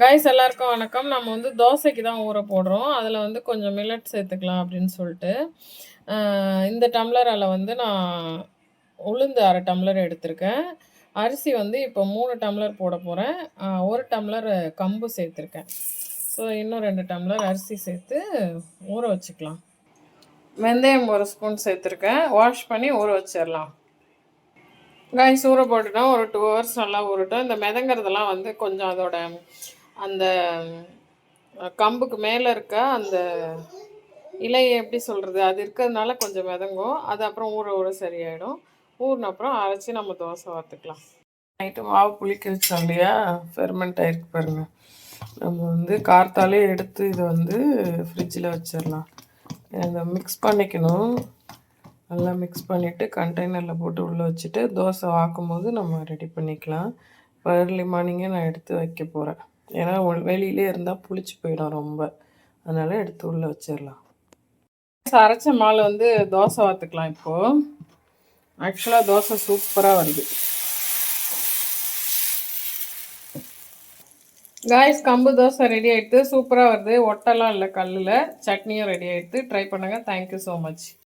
Guys எல்லாருக்கும் வணக்கம். நம்ம வந்து தோசைக்கு தான் ஊற போடுறோம். அதில் வந்து கொஞ்சம் மில்லட் சேர்த்துக்கலாம் அப்படின்னு சொல்லிட்டு இந்த டம்ளரால் வந்து நான் உளுந்து அரை டம்ளர் எடுத்திருக்கேன். அரிசி வந்து இப்போ மூணு டம்ளர் போட போகிறேன் ஒரு டம்ளர் கம்பு சேர்த்துருக்கேன். ஸோ இன்னும் ரெண்டு டம்ளர் அரிசி சேர்த்து ஊற வச்சுக்கலாம். வெந்தயம் ஒரு ஸ்பூன் சேர்த்துருக்கேன். வாஷ் பண்ணி ஊற வச்சிடலாம். காய்ஸ் ஊற போட்டுட்டோம். ஒரு டூ ஹவர்ஸ் நல்லா ஊறட்டும். இந்த மிதங்கிறதெல்லாம் வந்து கொஞ்சம் அதோட அந்த கம்புக்கு மேலே இருக்க அந்த இலையை எப்படி சொல்கிறது அது இருக்கிறதுனால கொஞ்சம் மிதங்கும். அது அப்புறம் ஊற ஊற சரியாயிடும். ஊறின அப்புறம் அரைச்சி நம்ம தோசை வறுத்துக்கலாம். நைட்டு மாவு புளிக்க வச்சோம் இல்லையா? ஃபெர்மெண்ட் ஆகிருக்கு பாருங்கள் நம்ம வந்து கார்த்தாலே எடுத்து இதை வந்து ஃப்ரிட்ஜில் வச்சிடலாம். இதை மிக்ஸ் பண்ணிக்கணும். நல்லா மிக்ஸ் பண்ணிவிட்டு கண்டெய்னரில் போட்டு உள்ளே வச்சுட்டு தோசை வாக்கும் போது நம்ம ரெடி பண்ணிக்கலாம். இப்போ ஏர்லி மார்னிங்கே நான் எடுத்து வைக்க போகிறேன் ஏன்னா வெளியிலே இருந்தால் புளிச்சு போயிடும் ரொம்ப. அதனால் எடுத்து உள்ளே வச்சிடலாம் அரைச்ச மாலை வந்து தோசை வாத்துக்கலாம் இப்போது ஆக்சுவலாக தோசை சூப்பராக வருது. காய்ஸ் கம்பு தோசை ரெடி ஆகிட்டு சூப்பராக வருது. ஒட்டெல்லாம் இல்லை கல்லில். சட்னியும் ரெடி ஆகிட்டு ட்ரை பண்ணுங்கள் தேங்க்யூ ஸோ மச்